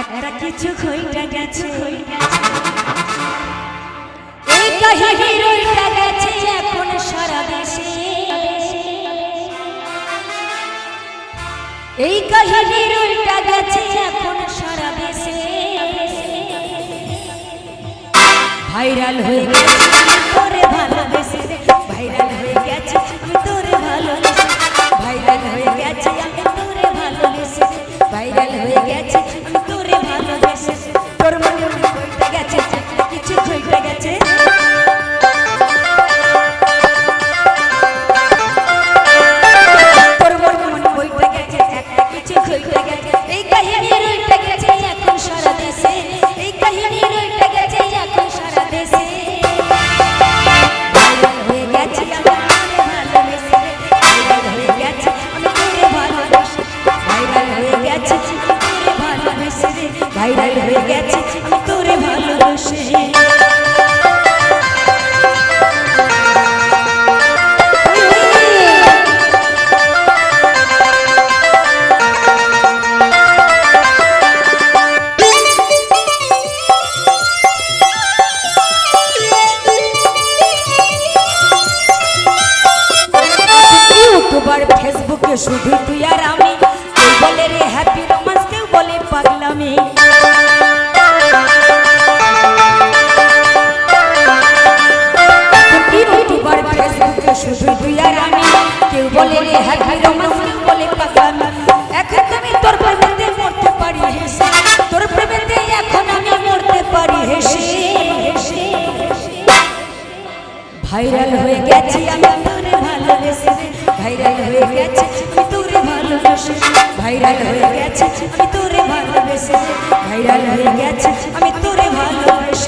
একটা কিছু হইটা গেছে। এখন সারা দেশে। এই গেছে এখন সারা দেশে। ভাইরাল হয়ে গেছে। ভালোবেসে ভাইরাল হয়ে গেছে। তোরে ভালোবেসে। ভাইরাল হয়ে গেছে। তোরে ভালোবেসে। ভাইরাল হয়ে ইউটিউবার ফেসবুকে শুধু তুই আর আমি। বলে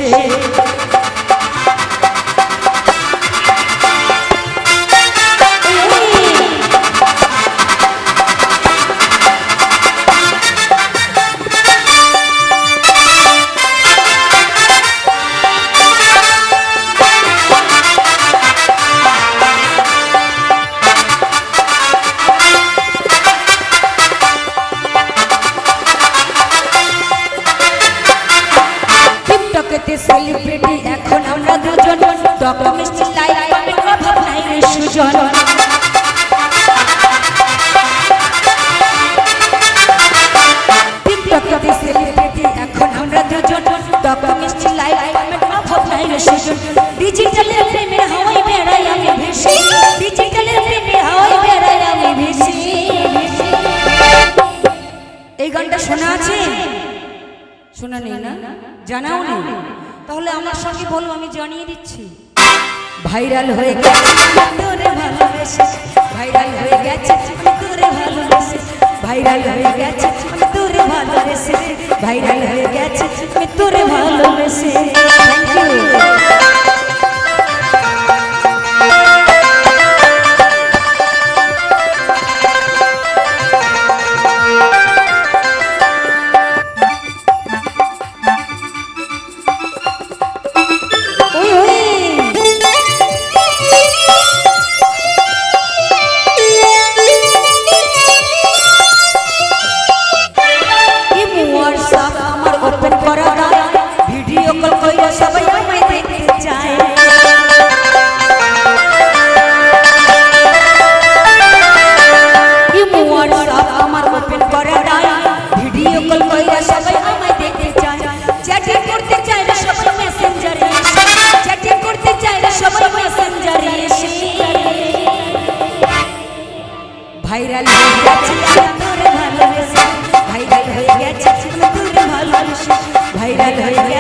ভালোবেসে টিকটকেতে সেলিব্রিটি এখন আমরা দুজন তখন মিষ্টি নাই সুজন। সেলিব্রিটি এখন আমরা দুজন টক মিষ্টি লাইফ সুজন। শোনা নেই না? জানাও নেই? তাহলে আমার সঙ্গে বলো আমি জানিয়ে দিচ্ছি। ভাইরাল হয়ে গেছে। আমি তোরে ভালোবেসে ভাইরাল হয়ে গেছে। তোরে ভালোবেসে ভাইরাল হয়ে গেছে। তোরে ভালোবেসে ভাইরাল হয়ে গেছে। তোরে ভালোবেসে থ্যাংক ইউ ভাইরাল হয়ে গেছে ভাইরাল হয়ে গেছে ভাইরাল হয়ে গেছে